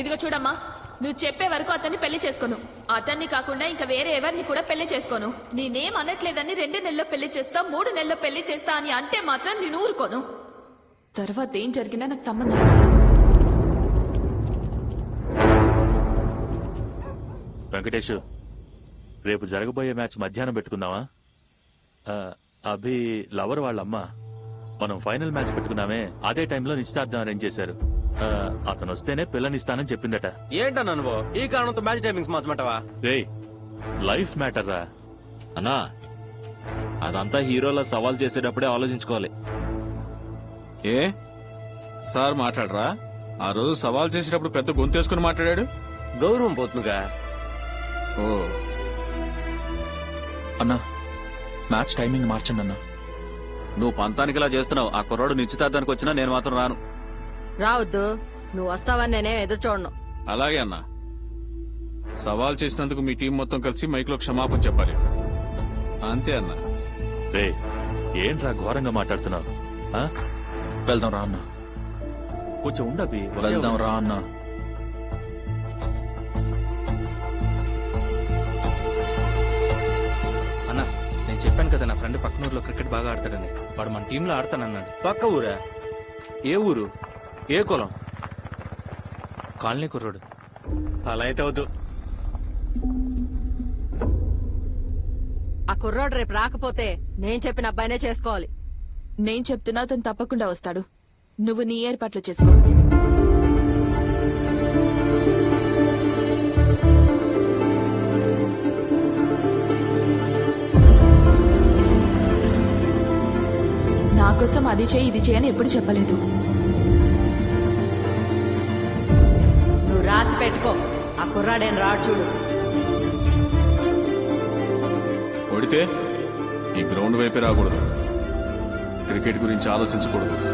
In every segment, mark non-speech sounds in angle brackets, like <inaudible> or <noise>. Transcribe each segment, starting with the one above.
ఇదిగో చూడమ్మా నువ్వు చెప్పే వరకు అతన్ని పెళ్ళి చేసుకోను. అతన్ని కాకుండా ఇంకా వేరే ఎవరిని కూడా పెళ్ళి చేసుకోను. నేనేం అనట్లేదని రెండు నెలల్లో పెళ్ళి చేస్తా మూడు నెలల్లో పెళ్ళి చేస్తా అని అంటే మాత్రం నేను ఊరుకోను. తర్వాత ఏం జరిగినా నాకు సంబంధం వెంకటేష్ రేపు జరగబోయే మ్యాచ్ మధ్యాహ్నం పెట్టుకుందామా? అభి లవర్ వాళ్ళమ్మ మనం ఫైనల్ మ్యాచ్ పెట్టుకున్నామే అదే టైంలో నిశ్చితార్థం అరేంజ్ చేశారు. అతను వస్తేనే పిల్లనిస్తానని చెప్పిందట. ఏంటన్నా నువ్వు ఈ కారణంతో మ్యాచ్ టైమింగ్స్ మార్చమంటావా? రే లైఫ్ మ్యాటర్ రా. అన్నా అదంతా హీరోల సవాల్ చేసేటప్పుడే ఆలోచించుకోవాలి. ఏ? సార్ మాట్లాడరా? ఆ రోజు సవాల్ చేసేటప్పుడు పెద్ద గొంతేసుకుని మాట్లాడాడు? గౌరవం పోతుందిగా. ఓ. అన్నా మ్యాచ్ టైమింగ్ మార్చండి అన్నా. నువ్వు పంతానికి ఇలా చేస్తున్నావు. ఆ కుర్రాడు నిశ్చితార్థానికి వచ్చినా నేను మాత్రం రాను. రావద్దు. నువ్వు వస్తావని నేనేం ఎదురు చూడను. అలాగే అన్నా. సవాల్ చేసినందుకు మీ టీం మొత్తం కలిసి మైక్లో క్షమాపణ చెప్పాలి. అంతే అన్నా. రే ఏంట్రా ఘోరంగా మాట్లాడుతున్నావు? ఆ? వెళ్దాం రా అన్నా. కొంచెం ఉండబి వెళ్దాం రా అన్నా. అన్న నేను చెప్పాను కదా నా ఫ్రెండ్ పక్కన ఊర్లో క్రికెట్ బాగా ఆడతాడని. వాడు మన టీంలో ఆడతానన్నాడు. పక్క ఊరా? ఏ ఊరు? ఏ కులం? కాలనీ కుర్రోడు. అలా అయితే వద్దు. ఆ కుర్రోడు రేపు రాకపోతే నేను చెప్పిన అబ్బాయినే చేసుకోవాలి. నేను చెప్తున్నా అతను తప్పకుండా వస్తాడు. నువ్వు నీ ఏర్పాట్లు చేసుకో. నా కోసం అది చేయి ఇది చేయని ఎప్పుడు చెప్పలేదు. రాసి పెట్టుకో. ఆ కుర్రాడేం రాడు చూడు. ఓడితే ఈ గ్రౌండ్ వైపే రాకూడదు. క్రికెట్ గురించి ఆలోచించకూడదు.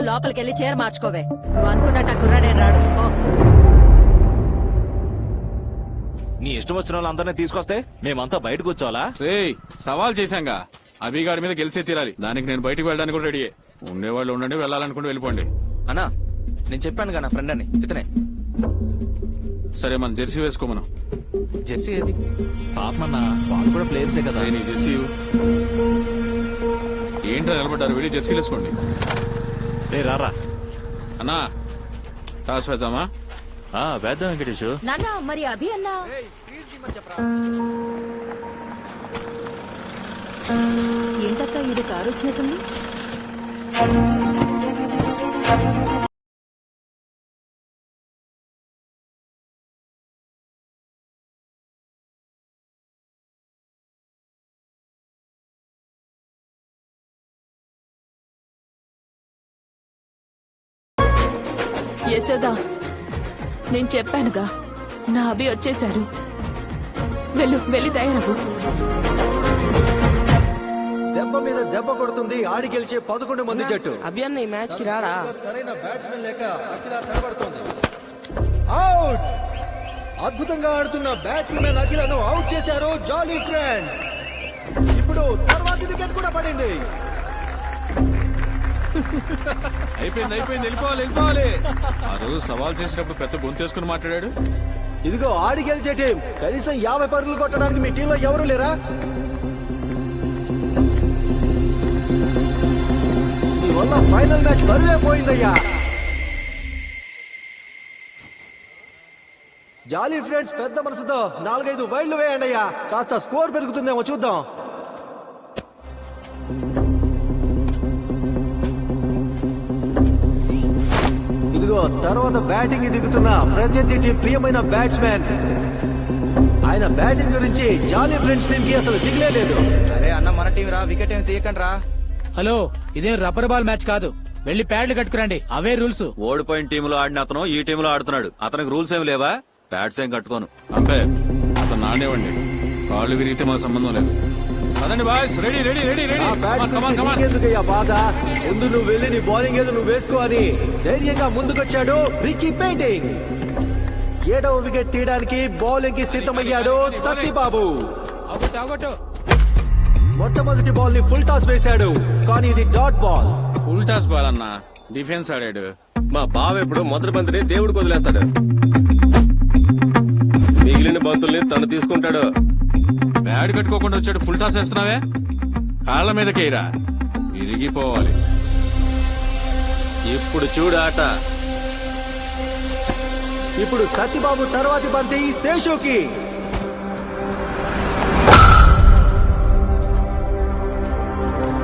ముందు లోపలికి వెళ్ళి చీర మార్చుకోవే. నువ్వు అనుకున్నట్టు ఆ కుర్రాడేం రాడు. ఓ నీ ఇష్టం వచ్చిన వాళ్ళందరినీ తీసుకొస్తే మేమంతా బయటకు వచ్చావాలా రేయ్ సవాల్ చేశాంగా. అభిగాడి మీద గెలిచే తీరాలి. దానికి నేను బయటికి వెళ్ళడానికి కూడా రెడీ ఉండేవాళ్ళు ఉండండి వెళ్ళాలనుకుంటే వెళ్ళిపోండి. అన్నా నేను చెప్పాను కదా నా ఫ్రెండ్ అని. ఇతనే. సరే మనం జెర్సీ వేసుకోమను జెర్సీ ఏది? పాపమన్నా వాళ్ళు కూడా ప్లేయర్సే కదా. నీ జెర్సీ. ఏంట్రా నిలబడ్డారు? వెళ్ళి జెర్సీలు వేసుకోండి. రే రారా. అన్నా టాస్ వేద్దామా? ఆ, వేద్దాం వెంకటేష్. నాన్న మరి అభి అన్నా? ఏంటక్క ఇది కారు వచ్చినట్టుంది? యశోదా నేను చెప్పానుగా నా అభి వచ్చేశాడు. వెళ్ళు వెళ్ళి తయారవు దెబ్బ మీద దెబ్బ కొడుతుంది ఆడి గెలిచే పదకొండు మంది జట్టు. అభి ఈ మ్యాచ్కి రాడా సరైన బ్యాట్స్మెన్ లేక అఖిల తడబడుతోంది. అవుట్ అద్భుతంగా ఆడుతున్న బ్యాట్స్మెన్ అఖిలను అవుట్ చేశారు జాలీ ఫ్రెండ్స్ ఇప్పుడు తర్వాతి వికెట్ కూడా పడింది. <laughs> అయిపోయింది అయిపోయింది వెళ్ళిపోవాలి వెళ్ళిపోవాలి. ఆ రోజు సవాల్ చేసినప్పుడు పెద్ద గొంతేసుకుని మాట్లాడాడు. ఇదిగో ఆడి గెలిచే టీం. కనీసం యాభై పరుగులు కొట్టడానికి మీ టీంలో ఎవరు లేరా? మీ వల్ల ఫైనల్ మ్యాచ్ బరువే పోయిందయ్యా. జాలీ ఫ్రెండ్స్ పెద్ద మనసుతో నాలుగైదు వైళ్ళు వేయండి అయ్యా కాస్త స్కోర్ పెరుగుతుందేమో చూద్దాం. ఇదిగో తర్వాత బ్యాటింగ్ దిగుతున్న ప్రత్యర్థి టీం ప్రియమైన బ్యాట్స్మెన్. ఆయన బ్యాటింగ్ గురించి జాలీ ఫ్రెండ్స్ టీం కి అసలు దిగులే లేదు అరే అన్న మన టీం రా వికెట్ ఏమి తీయకండి రా హలో ఇదేం రబ్బర్ బాల్ మ్యాచ్ కాదు. వెళ్ళి ప్యాడ్లు కట్టుకురండి అవే రూల్స్. ఓడిపోయిన టీంలో ఆడిన అతను ఈ టీంలో ఆడుతున్నాడు. అతనికి రూల్స్ ఏమి లేవా? బ్యాట్స్ ఏం కట్టుకోను. అంపే అతను నానేవండి కాళ్ళు విరిగితే మా సంబంధం లేదు. పదండి బాయ్స్ రెడీ రెడీ రెడీ బాధ? ముందు నువ్వు వెళ్ళి నీ బౌలింగ్ ఏదో నువ్వు వేసుకో అని ధైర్యంగా ముందుకొచ్చాడు రికీ పెయింటింగ్ ఏడవ వికెట్ తీయడానికి బౌలింగ్కి సిద్ధమయ్యాడు సత్యబాబు మొట్టమొదటి బాల్ని ఫుల్ టాస్ వేశాడు. కానీ ఇది dot ball full toss ball అన్న. డిఫెన్స్ ఆడాడు. మా బావ ఎప్పుడు మొదటి బంతిని దేవుడికి వదిలేస్తాడు. మిగిలిన బంతుల్ని తను తీసుకుంటాడు. బ్యాడ్ కట్టుకోకుండా వచ్చాడు ఫుల్ టాస్ వేస్తున్నావే? కాళ్ళ మీద కేరా విరిగిపోవాలి ఇప్పుడు చూడు ఆట. ఇప్పుడు సత్యబాబు తర్వాతి బంతి శేషుకి.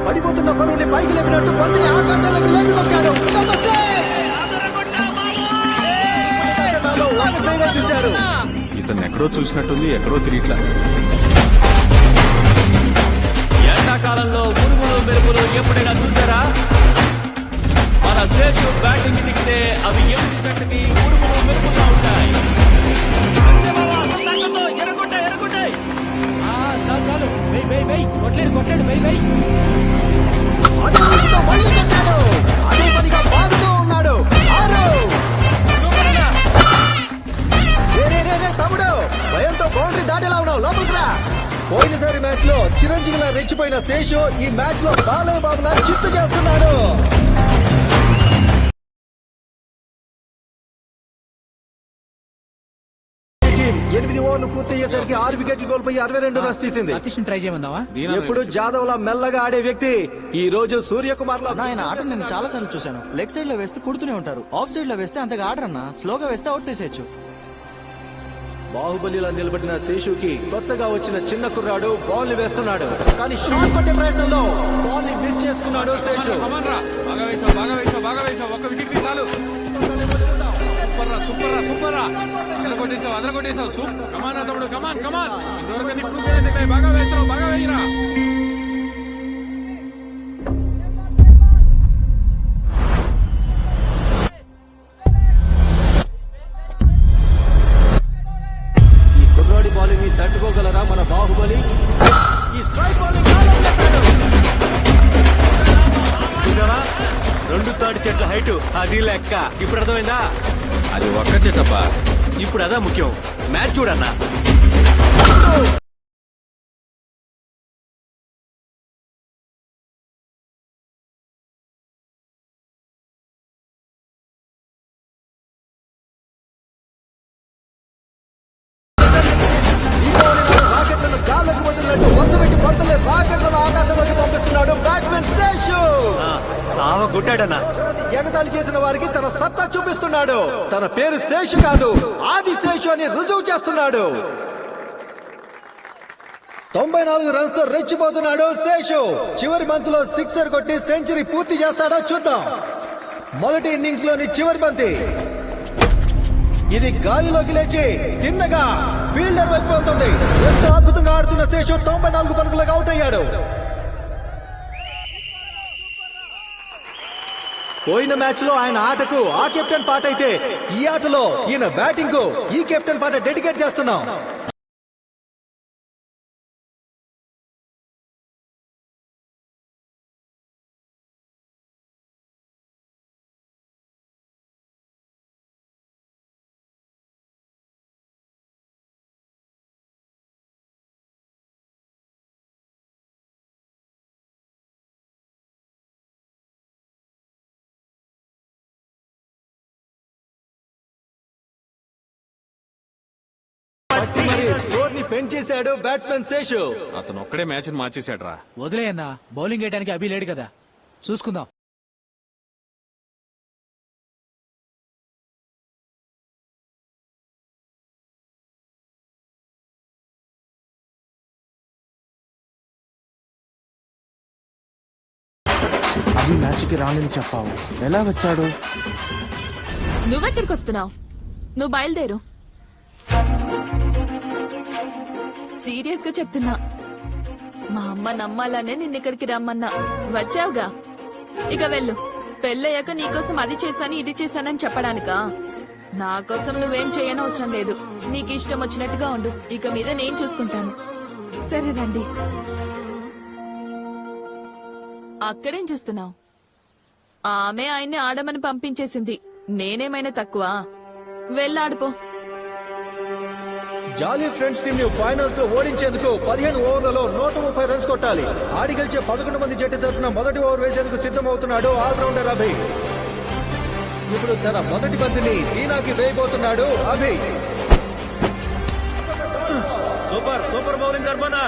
పడిపోతున్న పరువుని పైకి లేపినట్టు బంతిని ఆకాశంలోకి లేపి కొట్టాడు Number six! ఒక సైడే చూశారు. ఇతను ఎక్కడో చూసినట్టుంది ఎక్కడో తిరిగిట్లా. ఎండాకాలంలో ఉరుములు మెరుపులు ఎప్పుడైనా చూసారా మన సేతు బ్యాటింగ్ దిగితే అవి ఎప్పుడు గంటకి ఉరుములు మెరుపుగా ఉంటాయి. ఆ, చాలు చాలు. వెయ్ వెయ్ వెయ్. కొట్లాడు కొట్లాడు వెయ్ వెయ్. అదే ఊపుతో మళ్ళీ కొట్టాడు అదే పనిగా బాదుతూ ఉన్నాడు. ఆరు. రే, రే, రే, రే, తమ్ముడు. భయంతో బౌండరీ దాటేలా ఉన్నావు. లోపలికి రా. పోయినసారి మ్యాచ్లో చిరంజీవిలా రెచ్చిపోయిన శేషు ఈ మ్యాచ్లో బాలయ్య బాబులా చిత్తు చేస్తున్నాడు ఎనిమిది ఓవర్లు పూర్తయ్యేసరికి ఆరు వికెట్లు కోల్పోయి అరవై రెండు రన్స్ తీసింది. సతీష్ ట్రై చేయమందావా ఎప్పుడు జాదవ్ లా మెల్లగా ఆడే వ్యక్తి ఈ రోజు సూర్యకుమార్లో ఆయన ఆట నేను చాలా సార్లు చూశాను. లెగ్ సైడ్లో వేస్తే కుడుతూనే ఉంటారు. ఆఫ్ సైడ్లో వేస్తే అంతగా ఆడరన్నా. స్లోగా వేస్తే అవుట్ చేసేయచ్చు. బాహుబలిలో నిలబడిన శేషుకి కొత్తగా వచ్చిన చిన్న కుర్రాడు బాల్ని వేస్తున్నాడు. కానీ షాట్ కొట్టే ప్రయత్నంలో బాల్ని మిస్ చేసుకున్నాడు శేషు. బాగా వేసావు బాగా వేసావు బాగా వేసావు. ఒక వికెట్ చాలు. సూపర్ రా సూపర్ రా సూపర్ రా. అదర కొట్టేసావు అదర కొట్టేసావు. సూప్. కమాన్ తమ్ముడు కమాన్ కమాన్. ఇంతవరకు నీ బాగా వేసావు బాగా వేయరా. బాహుబలి ఈ స్ట్రైక్ చూసావా? రెండు తాటి చెట్ల హైట్ అది లెక్క. ఇప్పుడు అర్థమైందా? అది ఒక్క చెట్టప్ప. ఇప్పుడు అదా ముఖ్యం. మ్యాచ్ చూడన్నా రాకెట్లను గాల్లోకి వదిలినట్టు వరుస పెట్టి బంతుల్ని రాకెట్లను ఆకాశంలోకి పంపిస్తున్నాడు బ్యాట్స్మెన్ శేషు. సావ కొట్టాడన్నా ఎగతాళి చేసిన వారికి తన సత్తా చూపిస్తున్నాడు. తన పేరు శేషు కాదు ఆది శేషు అని రుజువు చేస్తున్నాడు. తొంభై నాలుగు రన్స్తో రెచ్చిపోతున్నాడు శేషు. చివరి బంత్లో సిక్సర్ కొట్టి సెంచరీ పూర్తి చేస్తాడో చూద్దాం. మొదటి ఇన్నింగ్స్లోని చివరి బంతి. ఇది గాలిలోకి లేచి తిన్నగా ఫీల్డర్ వైపు వెళ్తుంది. ఎంతో అద్భుతంగా ఆడుతున్న శేషు తొంభై నాలుగు పరుగులకు అవుట్ అయ్యాడు. పోయిన మ్యాచ్లో ఆయన ఆటకు ఆ కెప్టెన్ పాట అయితే ఈ ఆటలో ఈయన బ్యాటింగ్కు ఈ కెప్టెన్ పాట డెడికేట్ చేస్తున్నాం. పెంచేశాడు బ్యాట్స్మెన్ శేషు. అతను ఒక్కడే మ్యాచ్ మార్చేశాడు రా వదిలేయన్నా బౌలింగ్ వేయడానికి అభి లేడు కదా. చూసుకుందాం. అది మ్యాచ్కి రానని చెప్పావు. ఎలా వచ్చాడు? నువ్వెక్కడికి వస్తున్నావు నువ్వు బయలుదేరు. సీరియస్గా చెప్తున్నా. మా అమ్మ నమ్మాలనే నిన్న ఇక్కడికి రమ్మన్నా. వచ్చావుగా? ఇక వెళ్ళు. పెళ్ళయ్యాక నీకోసం అది చేశాను ఇది చేశానని చెప్పడానికా? నా కోసం నువ్వేం చేయనవసరం లేదు. నీకు ఇష్టం వచ్చినట్టుగా ఉండు. ఇక మీద నేను చూసుకుంటాను. సరే రండి. అక్కడేం చూస్తున్నావు? ఆమె ఆయన్ని ఆడమని పంపించేసింది. నేనేమైనా తక్కువ? వెళ్ళాడిపో జాలీ ఫ్రెండ్స్ టీమ్ని ఫైనల్స్లో ఓడించేందుకు పదిహేను ఓవర్లలో నూట ముప్పై రన్స్ కొట్టాలి. ఆడి గెలిచే పదకొండు మంది జట్టు తరఫున మొదటి ఓవర్ వేసేందుకు సిద్ధమవుతున్నాడు ఆల్రౌండర్ అభి. ఇప్పుడు తన మొదటి బంతిని దీనాకి వేయబోతున్నాడు అభి. Super super bowling కర్మనా